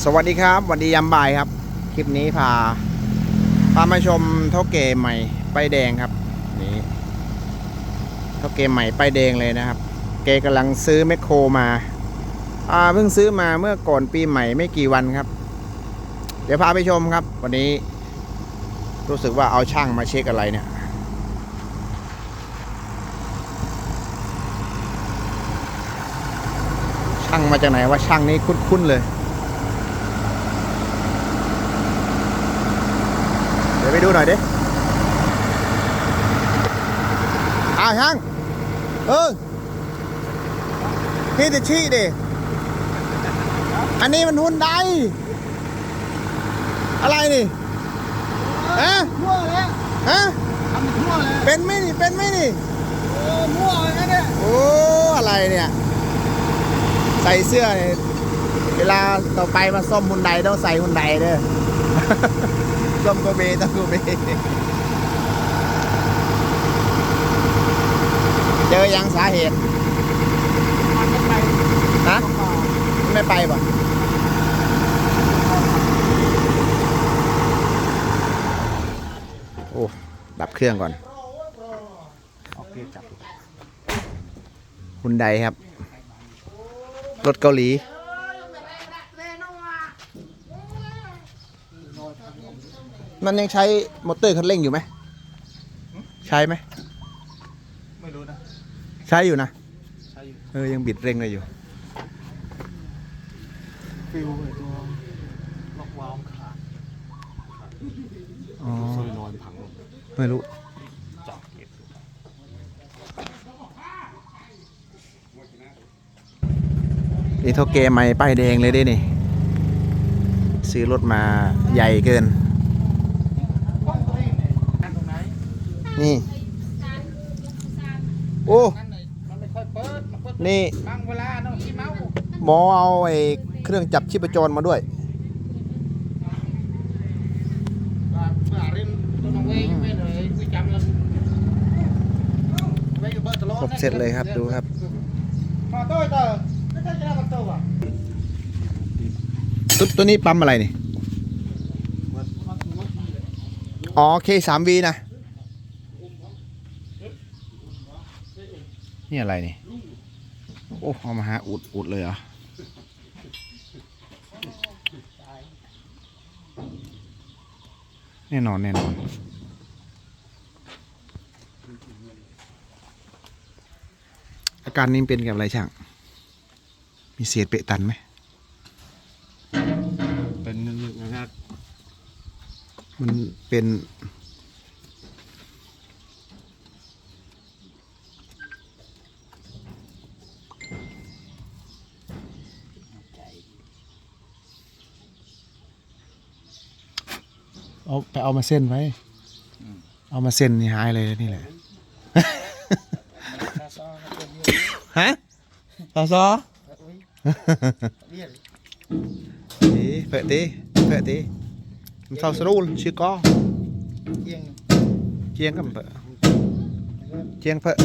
สวัสดีครับสวัสดียามบ่ายครับ คลิปนี้พาพามาชมเท่าเกใหม่ป้ายแดงครับนี่เท่าเกใหม่ป้ายแดงเลยนะครับ เกกำลังซื้อแมคโครมาอ่าเพิ่งซื้อมาเมื่อก่อนปีใหม่ไม่กี่วันครับ เดี๋ยวพาไปชมครับ วันนี้ รู้สึกว่าเอาช่างมาเช็คอะไรเนี่ยช่างมาจากไหนว่าช่างนี้คุ้นๆเลย ดี๋ยวไปดูหน่อยดิอ้าวช่างเออพี่จะชี้ดิ อันนี้มันหุ่นใดอะไรนี่ฮะมั่วเลยฮะทำมั่วเลยเป็นไหมนี่ เป็นไหมนี่โอ้มั่วเลยนะเนี่ยโอ้อะไรเนี่ย ใส่เสื้อเนี่ยเวลาต่อไปมาซ่อมหุ่นใดต้องใส่หุ่นใดเด้อ ซ่อมโกเบต้องโกเบเจอยังสาเหตุมันไม่ไปฮะไม่ไปป่ะโอ้ ดับเครื่องก่อนโอเคจับหุ่นใดครับ รถเกาหลี มันยังใช้มอเตอร์คันเร่งอยู่ไหม ใช้ไหม ไม่รู้นะ ใช้อยู่นะ ใช่อยู่ เออ ยังบิดเร่งเลยอยู่ ฟิวไอ้ตัวล็อกวาล์วขาดอ๋อโซลินอยด์พังลงไม่รู้ จับเก็บนี่เท่าเกมใหม่ป้ายแดงเลยดินี่ ซื้อรถมาใหญ่เกิน ป้องตัวเองเนี่ยนั่นตรงไหน นี่โอ้นั่นเลยมันไม่ค่อยเปิดมันเปิดนี่บางเวลาเนาะขี้เมาหมอเอาไอ้เครื่องจับชีพจรมาด้วยว่าเมื่อเรียนตัวน้องเว้ยไม่เลยคุยจำแล้วไว้อยู่เบอร์ตลอดครบเสร็จเลยครับดูครับมาโต้ยเตอร์ไม่ใช่จะได้มาโต้อะตัวตัวนี้ปั๊มอะไรนี่อ๋อ K3V นะ นี่อะไรนี่ โอ้เอามาหาอุดอุดเลยเหรอแน่นอนแน่นอนอาการนี้เป็นกับอะไรช่าง มีเศษเปะตันไหม เป็นเรื่องนะครับมันเป็น เอาไปเอามาเส้นไว้ เอามาเส้นนี่หายเลยนี่แหละ ฮะซอซอเรียนตีเฟะตีเฟะตีมันเท่าสรูลชื่อก็เอียงเจียงกันเปะเจียงเปะ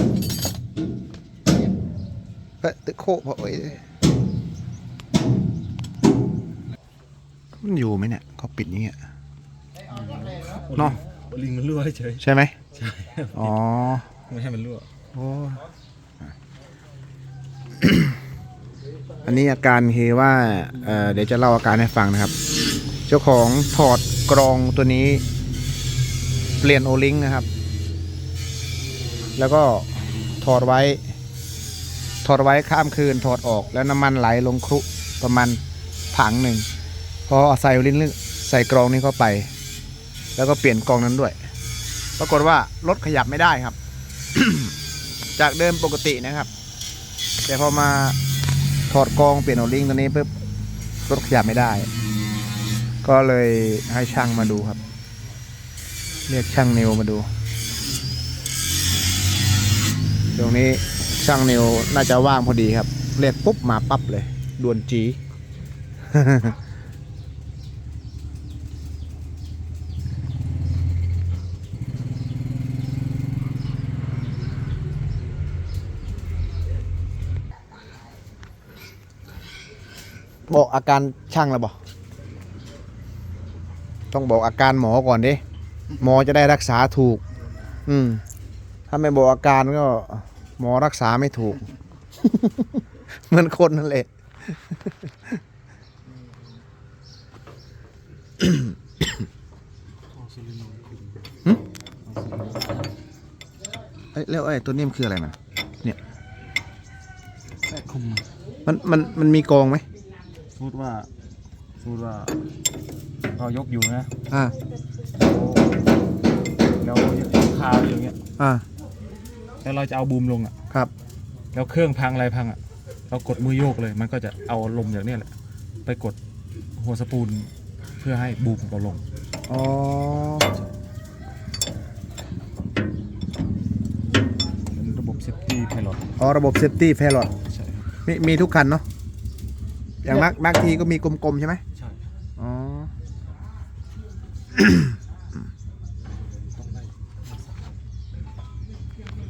เปะตึกโคเพะโอ้ยมันอยู่ไหมเนี่ยเขาปิดอย่างเงี้ย เนาะลิงมันรั่วเฉยใช่ไหมใช่อ๋อไม่ให้มันรั่วโอ้อันนี้อาการคือว่าเอ่อเดี๋ยวจะเล่าอาการให้ฟังนะครับ เจ้าของถอดกรองตัวนี้ เปลี่ยนโอลิงนะครับ แล้วก็ถอดไว้ ถอดไว้ข้ามคืนถอดออกแล้วน้ำมันไหลลงครุประมาณถังหนึ่งพอเอาใส่โอลิงใส่กรองนี้เข้าไป แล้วก็เปลี่ยนกองนั้นด้วย ปรากฏว่ารถขยับไม่ได้ครับ จากเดิมปกตินะครับ แต่พอมาถอดกองเปลี่ยนโอลิงตัวนี้ปุ๊บรถขยับไม่ได้ ก็เลยให้ช่างมาดูครับ เรียกช่างนิวมาดูตรงนี้ช่างนิวน่าจะว่างพอดีครับ เรียกปุ๊บมาปั๊บเลยด่วนจี บอกอาการช่างแล้วบอกต้องบอกอาการหมอก่อนดิหมอจะได้รักษาถูก อืม ถ้าไม่บอกอาการก็ หมอรักษาไม่ถูก เหมือนคนนั่นแหละเอ้ยแล้วไอ้ตัวนี้มันคืออะไรมันแค่คุมมันมันมันมีกองไหม สมมติว่าสมมติว่าเรายกอยู่นะอ่าแล้วคาอยู่อย่างเงี้ยอ่าแล้วเราจะเอาบูมลงอะครับ แล้วเครื่องพังอะไรพังอะเรากดมือโยกเลย มันก็จะเอาลมอย่างเนี้ยแหละไปกดหัวสปูลเพื่อให้บูมเราลงอ๋อเป็นระบบเซฟตี้ไพลอตอ๋อระบบเซฟตี้แพลอตใช่ครับมีมีทุกคันเนาะ อย่างมากมากทีก็มีกลมๆใช่ไหมใช่อ๋อ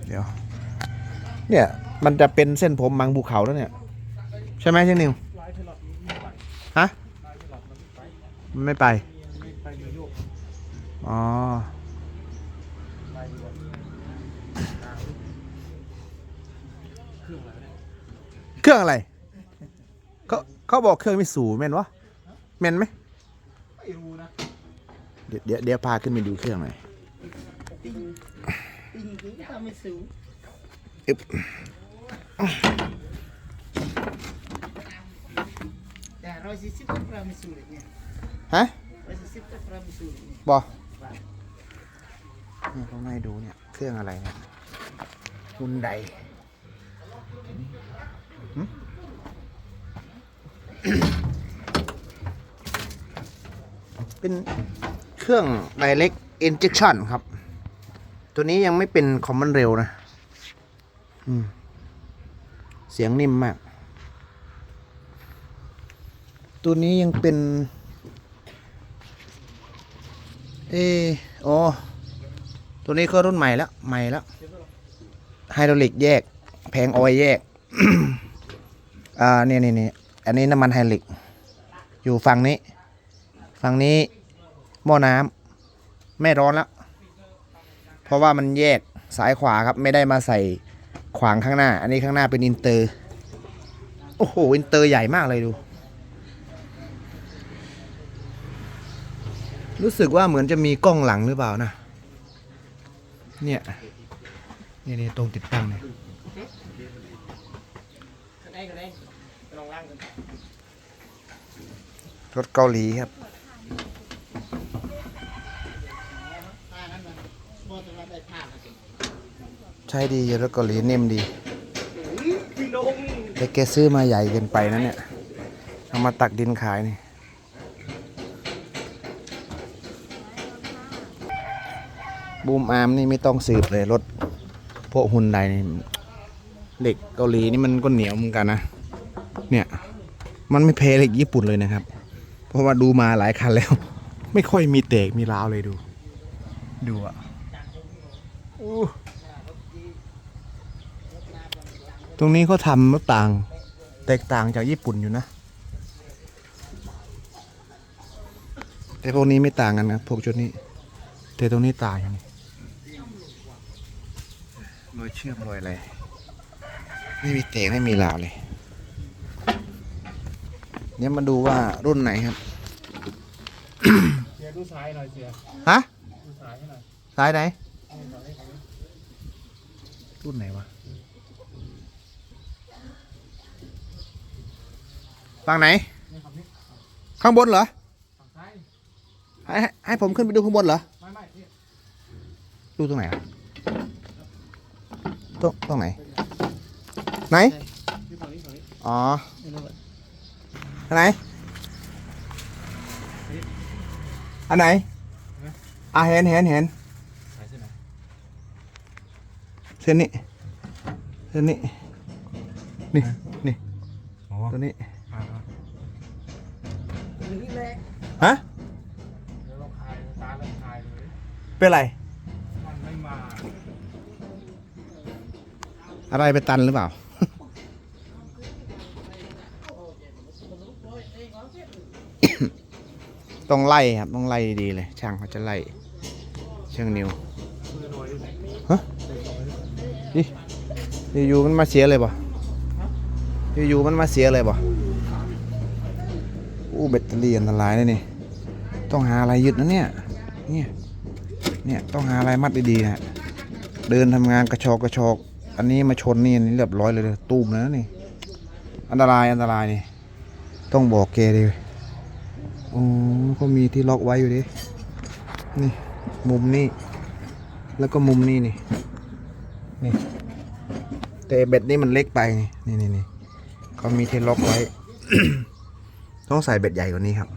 เดี๋ยว เนี่ย มันจะเป็นเส้นผมมังภูเขาแล้วเนี่ย ใช่ไหมเช่นนิวฮะมันไม่ไป อ๋อ เครื่องอะไร เขาเขาบอกเครื่องมิสูแม่นวะแม่นไหมไม่รู้นะเดี๋ยวเดี๋ยวเดี๋ยวพาขึ้นไปดูเครื่องหน่อยปิงปิงคือทำไม่สูงอึ๊บแต่ร้อยสี่สิบก็พระไม่สูงเลยเนี่ยฮะร้อยสี่สิบก็พระไม่สูงเลยเนี่ยบอนี่เขาให้ดูเนี่ยเครื่องอะไรเนี่ยฮุนได เป็นเครื่อง direct injection ครับ ตัวนี้ยังไม่เป็นคอมมอนเร็วนะเสียงนิ่มมาก ตัวนี้ยังเป็น เอออ๋อตัวนี้ก็รุ่นใหม่แล้ว ใหม่แล้วไฮดรอลิกแยก แผงออยแยก อ่าเนี่ยนี่นี่อันนี้น้ำมันไฮดรอลิก อยู่ฝั่งนี้ ฝั่งนี้ หม้อน้ำไม่ร้อนแล้วเพราะว่ามันแยกสายขวาครับไม่ได้มาใส่ขวางข้างหน้า อันนี้ข้างหน้าเป็นอินเตอร์ โอ้โห อินเตอร์ใหญ่มากเลยดู รู้สึกว่าเหมือนจะมีกล้องหลังหรือเปล่านะ เนี่ยนี่นี่ตรงติดตั้งเนี่ยรถเกาหลีครับ ผ้านั้นมันบ อสเราได้ผ้ามาสิใช้ดีรถเกาหลีนิ่มดีแต่แกซื้อมาใหญ่เกินไปนะเนี่ยเอามาตักดินขายนี่บูมอาร์มนี่ไม่ต้องสืบเลยรถพวกฮุนไดนี่เหล็กเกาหลีนี่มันก็เหนียวเหมือนกันนะ เนี่ย มันไม่แพ้เหล็กญี่ปุ่นเลยนะครับ เพราะว่าดูมาหลายคันแล้ว ไม่ค่อยมีแตกมีร้าวเลยดู ดูอะ ตรงนี้เขาทำมาต่าง แตกต่างจากญี่ปุ่นอยู่นะ แต่พวกนี้ไม่ต่างกันครับพวกชุดนี้ แต่ตรงนี้ต่างอย่างนี้รอยเชื่อมรอยอะไร ไม่มีเตะไม่มีลาวเลยเดี๋ยวมาดูว่ารุ่นไหนครับ เสียดูซ้ายหน่อยเสีย ฮะ ดูซ้ายให้หน่อยสายไหน รุ่นไหนวะฝั่งไหน ข้างบนเหรอฝั่งซ้ายให้ให้ผมขึ้นไปดูข้างบนเหรอ ไม่ไม่ดูตรงไหนอะตรงตรงไหน ไหน อ๋อ ไหน อันไหน อะเห็นเห็นเห็น ซ้ายเส้นไหน เส้นนี้เส้นนี้นี่นี่อ๋อตัวนี้อ่าอ่าหรือแหละฮะเดี๋ยวเราคลายตาเราคลายเลยเป็นไรมันไม่มาอะไรไปตันหรือเปล่า ต้องไล่ครับ ต้องไล่ดีๆเลย ช่างเขาจะไล่เชืองนิ้วฮะ นี่อยู่ๆมันมาเสียเลยป่ะอยู่ๆมันมาเสียเลยป่ะอู้แบตเตอรี่อันตรายเลยนี่ ต้องหาอะไรยึดนะเนี่ย เนี่ย เนี่ยต้องหาอะไรมัดดีๆนะเดินทำงานกระชอกกระชอก อันนี้มาชนนี่อันี่เรียบร้อยเลยเลยตูมแล้วนะนี่ อันตรายอันตรายนี่ ต้องบอกแกดิโอ้ก็มีที่ล็อกไว้อยู่ดิ นี่ มุมนี้ แล้วก็มุมนี้นี่ นี่แต่เบ็ดนี่มันเล็กไปนี่นี่นี่เขามีเทล็อกไว้ ต้องใส่เบ็ดใหญ่กว่านี้ครับ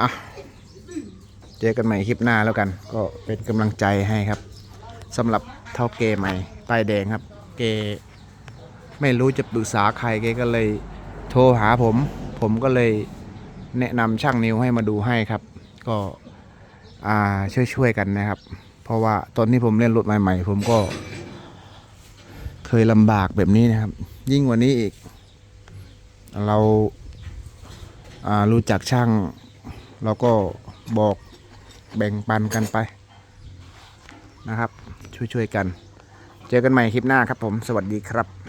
อะเจอกันใหม่คลิปหน้าแล้วกัน ก็เป็นกำลังใจให้ครับสำหรับเท่าเกใหม่ป้ายแดงครับ เกไม่รู้จะปรึกษาใครเกก็เลยโทรหาผม ผมก็เลยแนะนำช่างนิวให้มาดูให้ครับ ก็ ช่วยช่วยๆกันนะครับ เพราะว่าตอนที่ผมเล่นรถใหม่ ๆ ผมก็ เคยลำบากแบบนี้นะครับ ยิ่งกว่านี้อีก เราารู้จักช่าง เราก็บอกแบ่งปันกันไปนะครับ ช่วยๆกัน เจอกันใหม่คลิปหน้าครับผม สวัสดีครับ